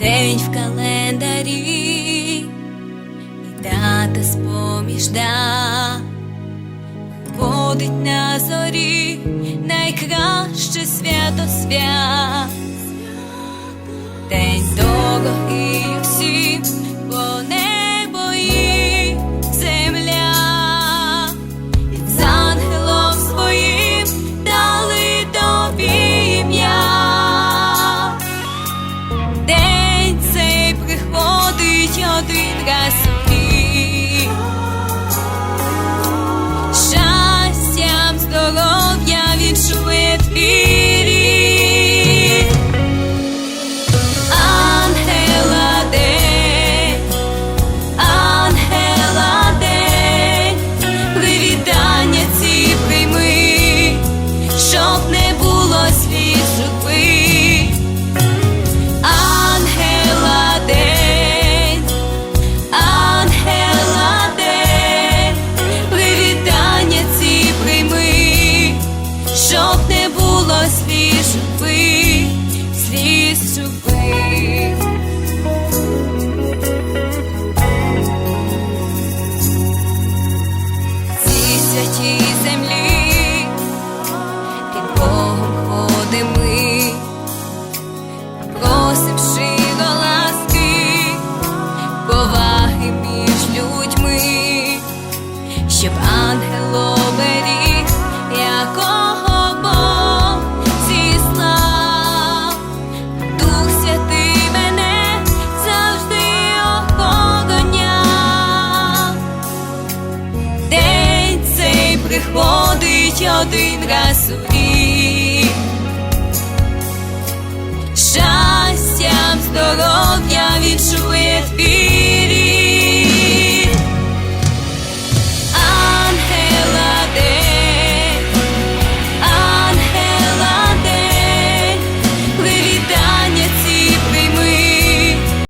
день в календарі, і дата з-поміж дат Ходить на зорі найкраще свято свят. День приходить один раз у рік.